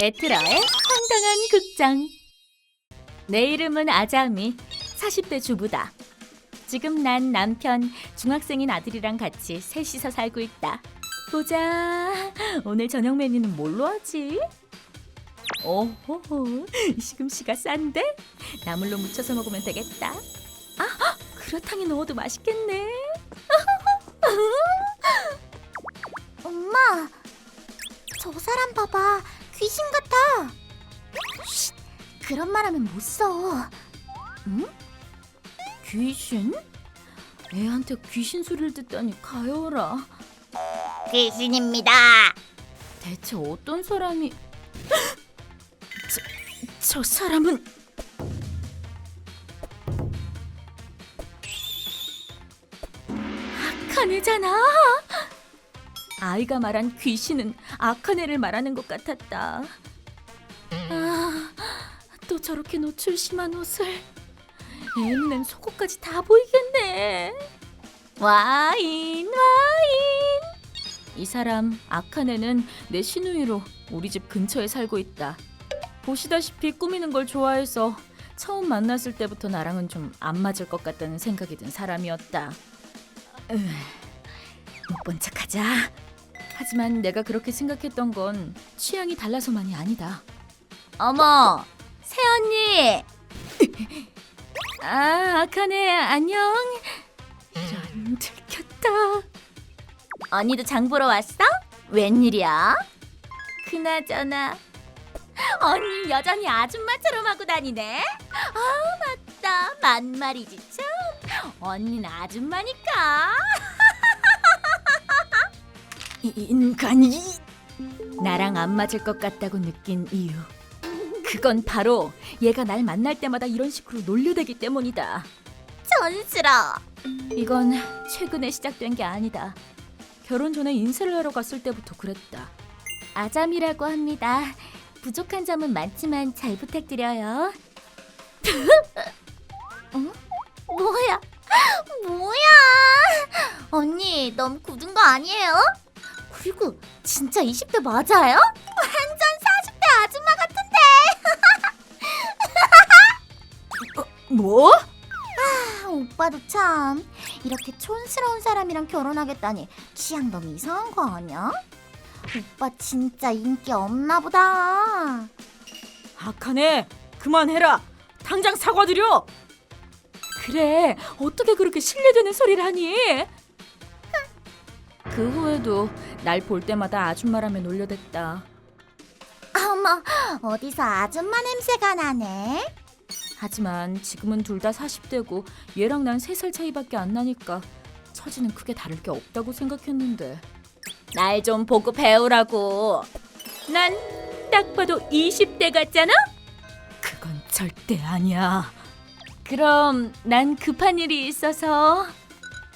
에트라의 황당한 극장. 내 이름은 아자미, 40대 주부다. 지금 난 남편, 중학생인 아들이랑 같이 셋이서 살고 있다. 보자. 오늘 저녁 메뉴는 뭘로 하지? 오호, 시금치가 싼데? 나물로 무쳐서 먹으면 되겠다. 아, 그렇탕에 넣어도 맛있겠네. 엄마, 저 사람 봐봐. 귀신 같아. 쉿, 그런 말하면 못 써. 응? 귀신? 애한테 귀신 소리를 듣다니 가여라. 귀신입니다. 대체 어떤 사람이? 저, 저 사람은 아카네잖아. 아이가 말한 귀신은 아카네를 말하는 것 같았다. 아, 또 저렇게 노출 심한 옷을. 애 눈엔 속옷까지 다 보이겠네. 와인, 와인. 이 사람 아카네는 내 시누이로 우리 집 근처에 살고 있다. 보시다시피 꾸미는 걸 좋아해서 처음 만났을 때부터 나랑은 좀 안 맞을 것 같다는 생각이 든 사람이었다. 못본 척하자. 하지만 내가 그렇게 생각했던 건 취향이 달라서만이 아니다. 어머, 새 언니. 아, 아카네 안녕. 이런 들켰다. 언니도 장 보러 왔어? 웬일이야? 그나저나 언니 여전히 아줌마처럼 하고 다니네. 아 맞다 만말이지 참. 언니는 아줌마니까. 이 인간이 나랑 안 맞을 것 같다고 느낀 이유. 그건 바로 얘가 날 만날 때마다 이런 식으로 놀려대기 때문이다. 촌스러워. 이건 최근에 시작된 게 아니다. 결혼 전에 인사를 하러 갔을 때부터 그랬다. 아잠이라고 합니다. 부족한 점은 많지만 잘 부탁드려요. 뭐야? 뭐야? 언니, 너무 굳은 거 아니에요? 그리고 진짜 20대 맞아요? 완전 40대 아줌마 같은데. 뭐? 아, 오빠도 참 이렇게 촌스러운 사람이랑 결혼하겠다니 취향 너무 이상한 거 아니야? 오빠 진짜 인기 없나 보다. 아카네 그만해라. 당장 사과드려. 그래 어떻게 그렇게 신뢰되는 소리를 하니? 그 후에도 날 볼 때마다 아줌마라며 놀려댔다. 어머, 어디서 아줌마 냄새가 나네? 하지만 지금은 둘 다 40대고 얘랑 난 3살 차이밖에 안 나니까 처지는 크게 다를 게 없다고 생각했는데 날 좀 보고 배우라고 난 딱 봐도 20대 같잖아? 그건 절대 아니야 그럼 난 급한 일이 있어서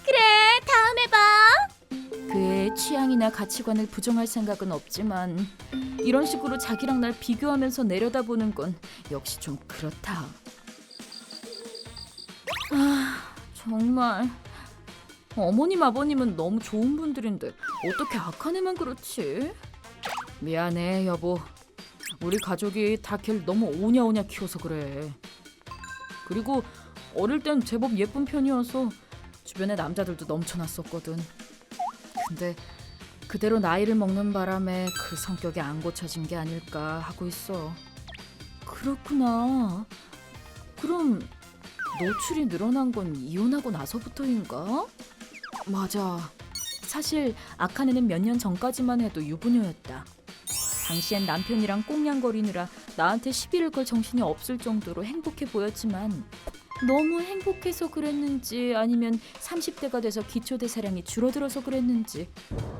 그래, 다음에 봐. 취향이나 가치관을 부정할 생각은 없지만 이런 식으로 자기랑 날 비교하면서 내려다보는 건 역시 좀 그렇다. 아 정말 어머님 아버님은 너무 좋은 분들인데 어떻게 악한 애만 그렇지? 미안해 여보. 우리 가족이 다 걔를 너무 오냐오냐 키워서 그래. 그리고 어릴 땐 제법 예쁜 편이어서 주변에 남자들도 넘쳐났었거든. 근데 그대로 나이를 먹는 바람에 그 성격이 안 고쳐진 게 아닐까 하고 있어. 그렇구나. 그럼 노출이 늘어난 건 이혼하고 나서부터인가? 맞아. 사실 아카네는 몇 년 전까지만 해도 유부녀였다. 당시엔 남편이랑 꽁냥거리느라 나한테 시비를 걸 정신이 없을 정도로 행복해 보였지만 너무 행복해서 그랬는지 아니면 30대가 돼서 기초대 사량이 줄어들어서 그랬는지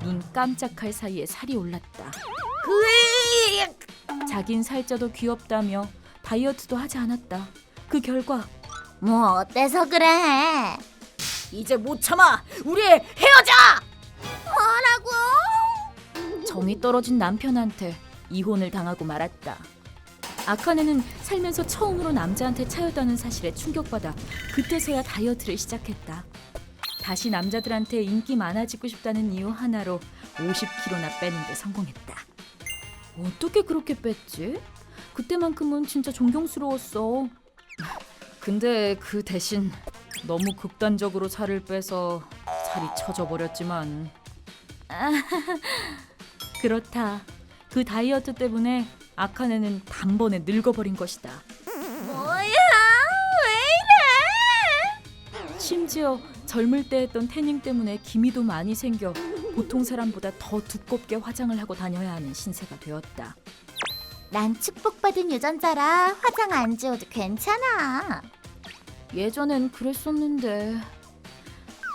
눈 깜짝할 사이에 살이 올랐다. 자긴 살쪄도 귀엽다며 다이어트도 하지 않았다. 그 결과 뭐 어때서 그래? 이제 못 참아. 우리 헤어져. 뭐라고? 정이 떨어진 남편한테 이혼을 당하고 말았다. 아카네는 살면서 처음으로 남자한테 차였다는 사실에 충격받아 그때서야 다이어트를 시작했다. 다시 남자들한테 인기 많아지고 싶다는 이유 하나로 50kg나 빼는 데 성공했다. 어떻게 그렇게 뺐지? 그때만큼은 진짜 존경스러웠어. 근데 그 대신 너무 극단적으로 살을 빼서 살이 처져 버렸지만. 그렇다. 그 다이어트 때문에 아카네는 단번에 늙어버린 것이다. 뭐야? 왜 이래? 심지어 젊을 때 했던 태닝 때문에 기미도 많이 생겨 보통 사람보다 더 두껍게 화장을 하고 다녀야 하는 신세가 되었다. 난 축복받은 유전자라 화장 안 지워도 괜찮아. 예전엔 그랬었는데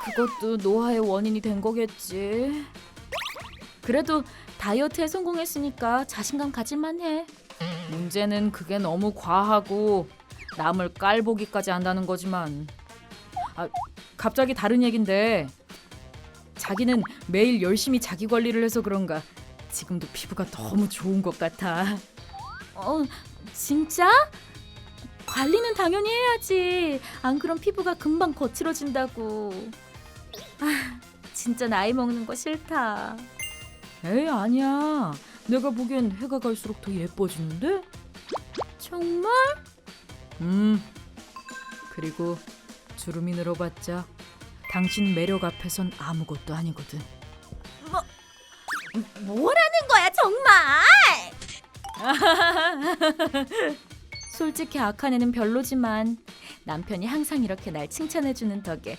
그것도 노화의 원인이 된 거겠지. 그래도 다이어트에 성공했으니까 자신감 가질만 해. 문제는 그게 너무 과하고 남을 깔보기까지 한다는 거지만. 아, 갑자기 다른 얘긴데 자기는 매일 열심히 자기 관리를 해서 그런가 지금도 피부가 너무 좋은 것 같아. 어, 진짜? 관리는 당연히 해야지. 안 그럼 피부가 금방 거칠어진다고. 아, 진짜 나이 먹는 거 싫다. 에이, 아니야. 내가 보기엔 해가 갈수록 더 예뻐지는데? 정말? 음. 그리고 주름이 늘어봤자 당신 매력 앞에선 아무것도 아니거든. 뭐라는 거야 정말? 솔직히 아카네는 별로지만 남편이 항상 이렇게 날 칭찬해주는 덕에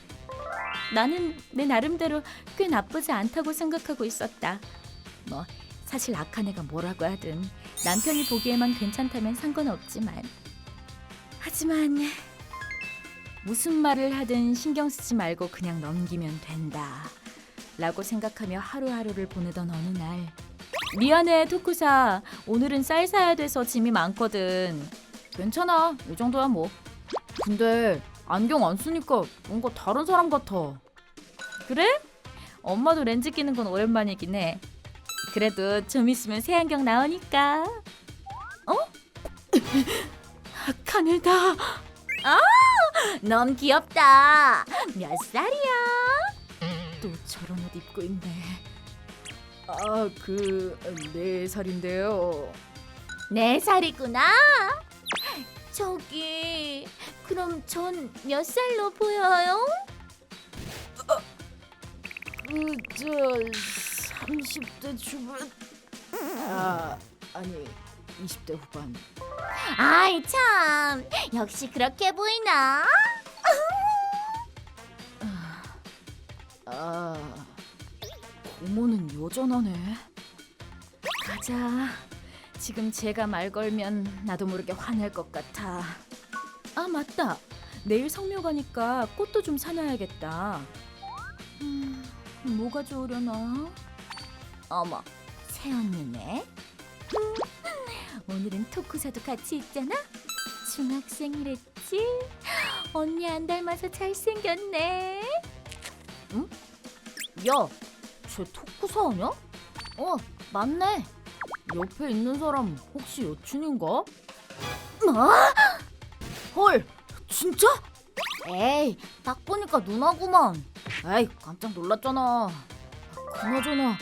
나는 내 나름대로 꽤 나쁘지 않다고 생각하고 있었다. 뭐 사실 아카네가 뭐라고 하든 남편이 보기에만 괜찮다면 상관없지만. 하지만 무슨 말을 하든 신경 쓰지 말고 그냥 넘기면 된다. 라고 생각하며 하루하루를 보내던 어느 날 미안해 토쿠사. 오늘은 쌀 사야 돼서 짐이 많거든. 괜찮아. 이 정도야 뭐. 근데 안경 안 쓰니까 뭔가 다른 사람 같아. 그래? 엄마도 렌즈 끼는 건 오랜만이긴 해 그래도 좀 있으면 새 안경 나오니까 어? 카네다 아, 넌 귀엽다. 몇 살이야? 또 저런 옷 입고 있네 아 그 네 살인데요 네 살이구나. 저기 그럼 전 몇 살로 보여요? 그 저 30대 중반 아 아니 20대 후반. 아이 참. 역시 그렇게 보이나? 아 고모는 여전하네. 가자. 지금 제가 말 걸면 나도 모르게 화낼 것 같아. 아 맞다. 내일 성묘 가니까 꽃도 좀 사놔야겠다. 음, 뭐가 좋으려나 어머 새언니네 오늘은 토쿠사도 같이 있잖아 중학생이랬지 언니 안 닮아서 잘생겼네 응? 야, 쟤 토쿠사 아냐? 어, 맞네. 옆에 있는 사람 혹시 여친인가? 뭐? 헐, 진짜? 에이, 딱 보니까 누나구만. 에이, 깜짝 놀랐잖아. 그나저나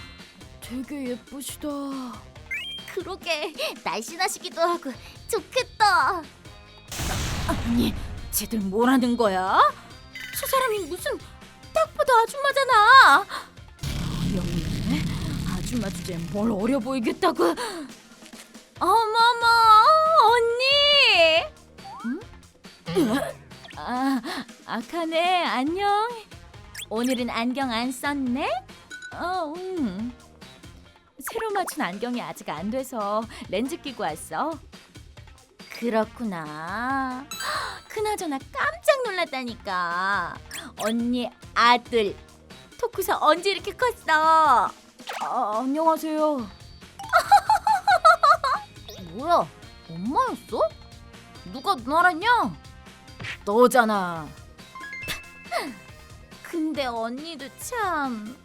되게 예쁘시다. 그러게 날씬하시기도 하고 좋겠다. 아니, 쟤들 뭐라는 거야? 저 사람이 무슨 딱 봐도 아줌마잖아. 어이없네. 아줌마 주제에 뭘 어려 보이겠다고. 어머머, 언니. 응? 아, 아카네 안녕. 오늘은 안경 안 썼네? 어, 응. 새로 맞춘 안경이 아직 안 돼서 렌즈 끼고 왔어. 그렇구나. 그나저나 깜짝 놀랐다니까. 언니 아들 토쿠사 언제 이렇게 컸어? 아, 안녕하세요. 뭐야? 엄마였어? 누가 누나랬냐? 너잖아. 근데 언니도 참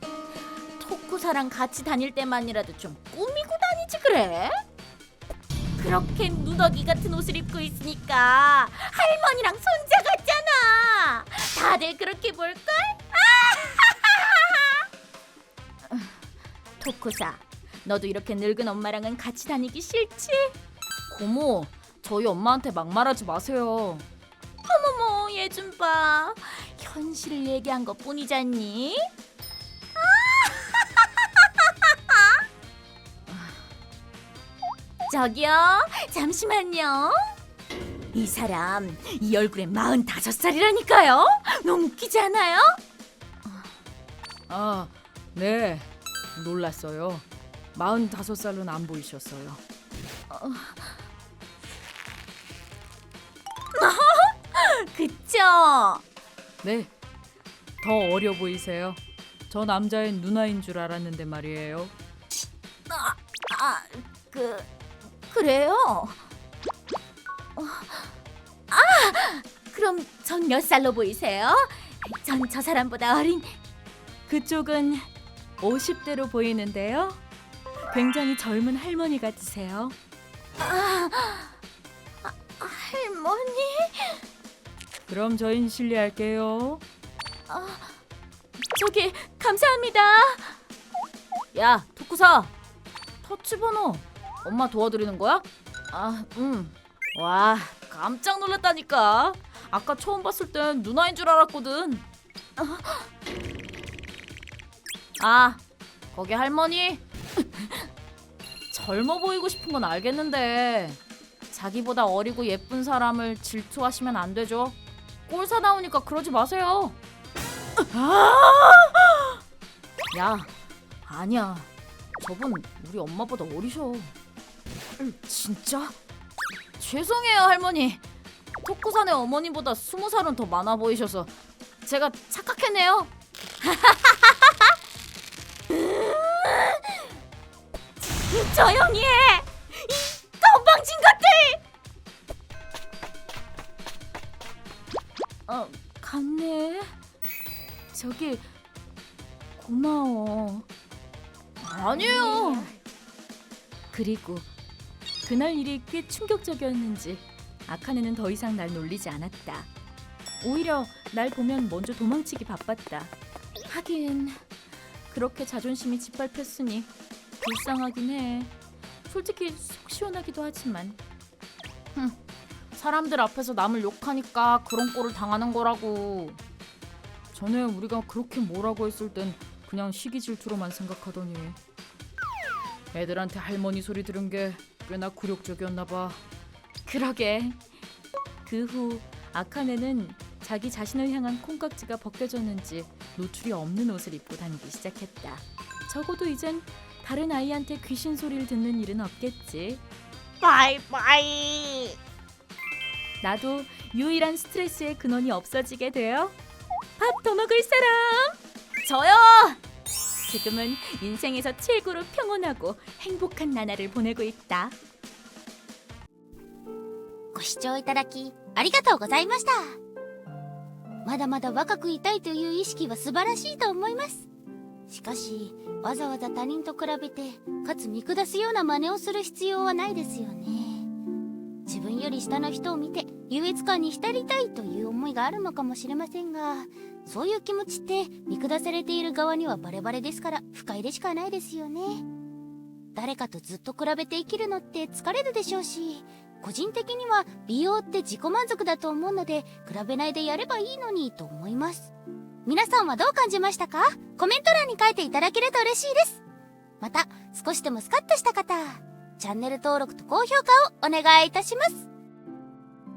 토쿠사랑 같이 다닐 때만이라도 좀 꾸미고 다니지 그래? 그렇게 누더기 같은 옷을 입고 있으니까 할머니랑 손자 같잖아. 다들 그렇게 볼걸? 토쿠사, 너도 이렇게 늙은 엄마랑은 같이 다니기 싫지? 고모, 저희 엄마한테 막말하지 마세요. 어머머, 얘 좀 봐. 현실을 얘기한 것 뿐이잖니? 저기요, 잠시만요. 이 사람 이 얼굴에 45살이라니까요. 너무 웃기지 않아요? 아, 네. 놀랐어요. 45살은 안 보이셨어요. 그쵸? 네. 더 어려 보이세요. 저 남자의 누나인 줄 알았는데 말이에요. 아, 그 그래요? 어, 아, 그럼 전 몇 살로 보이세요? 전 저 사람보다 어린 그쪽은 50대로 보이는데요. 굉장히 젊은 할머니 같으세요. 할머니. 그럼 저흰 실례할게요. 저기 감사합니다. 야, 토쿠사. 터치 번호. 엄마 도와드리는 거야? 아, 음. 와, 깜짝 놀랐다니까. 아까 처음 봤을 땐 누나인 줄 알았거든. 아, 거기 할머니. 젊어 보이고 싶은 건 알겠는데 자기보다 어리고 예쁜 사람을 질투하시면 안 되죠. 꼴사 나오니까 그러지 마세요. 야, 아니야. 저분 우리 엄마보다 어리셔. 음, 진짜? 죄송해요 할머니. 토쿠산의 어머니보다 스무 살은 더 많아 보이셔서 제가 착각했네요. 조용히 해. 이 건방진 것들. 어, 갔네. 저기 고마워. 아니에요. 그리고 그날 일이 꽤 충격적이었는지 아카네는 더 이상 날 놀리지 않았다. 오히려 날 보면 먼저 도망치기 바빴다. 하긴 그렇게 자존심이 짓밟혔으니 불쌍하긴 해. 솔직히 속 시원하기도 하지만 사람들 앞에서 남을 욕하니까 그런 꼴을 당하는 거라고. 전에 우리가 그렇게 뭐라고 했을 땐 그냥 시기 질투로만 생각하더니 애들한테 할머니 소리 들은 게 꽤나 굴욕적이었나 봐. 그러게. 그 후 아카네는 자기 자신을 향한 콩깍지가 벗겨졌는지 노출이 없는 옷을 입고 다니기 시작했다. 적어도 이젠 다른 아이한테 귀신 소리를 듣는 일은 없겠지. 바이바이. 나도 유일한 스트레스의 근원이 없어지게 되어 밥더 먹을 사람 저요. 지금은 인생에서 최고로 평온하고 행복한 나날을 보내고 있다. ご視聴いただきありがとうございましたまだまだ若くいたいという意識は素晴らしいと思いますしかしわざわざ他人と比べてかつ見下すような真似をする必要はないですよね自分 より下の人を見て優越感に浸りたいという思いがあるのかもしれませんがそういう気持ちって見下されている側にはバレバレですから不快でしかないですよね。誰かとずっと比べて生きるのって疲れるでしょうし個人的には美容って自己満足だと思うので比べないでやればいいのにと思います。皆さんはどう感じましたか？コメント欄に書いていただけると嬉しいです。また少しでもスカッとした方チャンネル登録と高評価をお願いいたします。